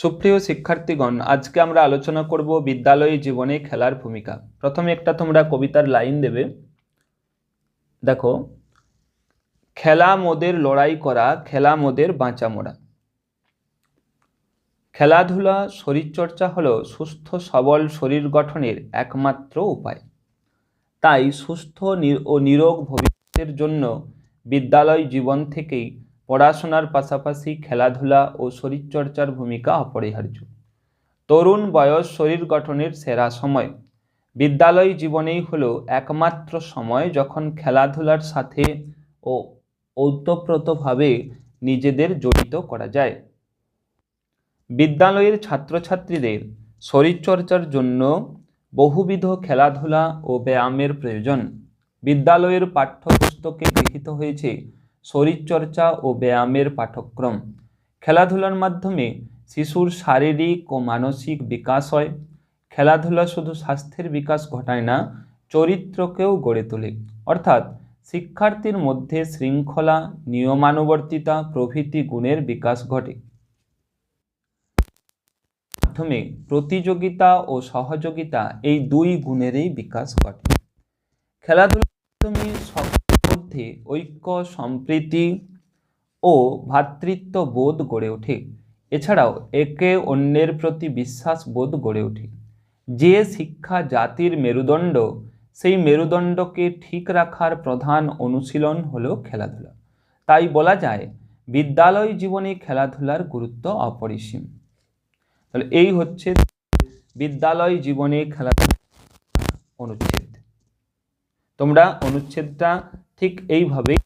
সুপ্রিয় শিক্ষার্থীগণ, আজকে আমরা আলোচনা করব বিদ্যালয় জীবনে খেলার ভূমিকা। প্রথমে একটা তোমরা কবিতার লাইন দেবে। দেখো, খেলা মোদের লড়াই করা, খেলা মোদের বাঁচা মোড়া খেলাধুলা, শরীরচর্চা হলো সুস্থ, সবল শরীর গঠনের একমাত্র উপায়। তাই সুস্থ ও নিরোগ ভবিষ্যতের জন্য বিদ্যালয় জীবন থেকেই পড়াশোনার পাশাপাশি খেলাধুলা ও শরীরচর্চার ভূমিকা অপরিহার্য। তরুণ বয়স শরীর গঠনের সেরা সময়। বিদ্যালয় জীবনেই হলো একমাত্র সময় যখন খেলাধুলার সাথে ও ওতপ্রোতভাবে নিজেদের জড়িত করা যায়। বিদ্যালয়ের ছাত্রছাত্রীদের শরীরচর্চার জন্য বহুবিধ খেলাধুলা ও ব্যায়ামের প্রয়োজন। বিদ্যালয়ের পাঠ্যপুস্তকে গৃহীত হয়েছে শরীরচর্চা ও ব্যায়ামের পাঠ্যক্রম খেলাধুলার মাধ্যমে শিশুর শারীরিক ও মানসিক বিকাশ হয়। খেলাধুলা শুধু স্বাস্থ্যের বিকাশ ঘটায় না, চরিত্রকেও গড়ে তোলে। অর্থাৎ শিক্ষার্থীর মধ্যে শৃঙ্খলা, নিয়মানুবর্তিতা, প্রভৃতি গুণের বিকাশ ঘটে। মাধ্যমে প্রতিযোগিতা ও সহযোগিতা এই দুই গুণেরই বিকাশ ঘটে। সকলের মধ্যে ঐক্য, সম্প্রীতি ও ভ্রাতৃত্ব বোধ গড়ে ওঠে। এছাড়াও একে অন্যের প্রতি বিশ্বাস বোধ গড়ে ওঠে। যে শিক্ষা জাতির মেরুদণ্ড, সেই মেরুদণ্ডকে ঠিক রাখার প্রধান অনুশীলন হলো খেলাধুলা। তাই বলা যায়, বিদ্যালয় জীবনে খেলাধুলার গুরুত্ব অপরিসীম। তাহলে এই হচ্ছে বিদ্যালয় জীবনে খেলাধুলা অনুচ্ছেদ। তোমরা অনুচ্ছেদটা ঠিক এইভাবেই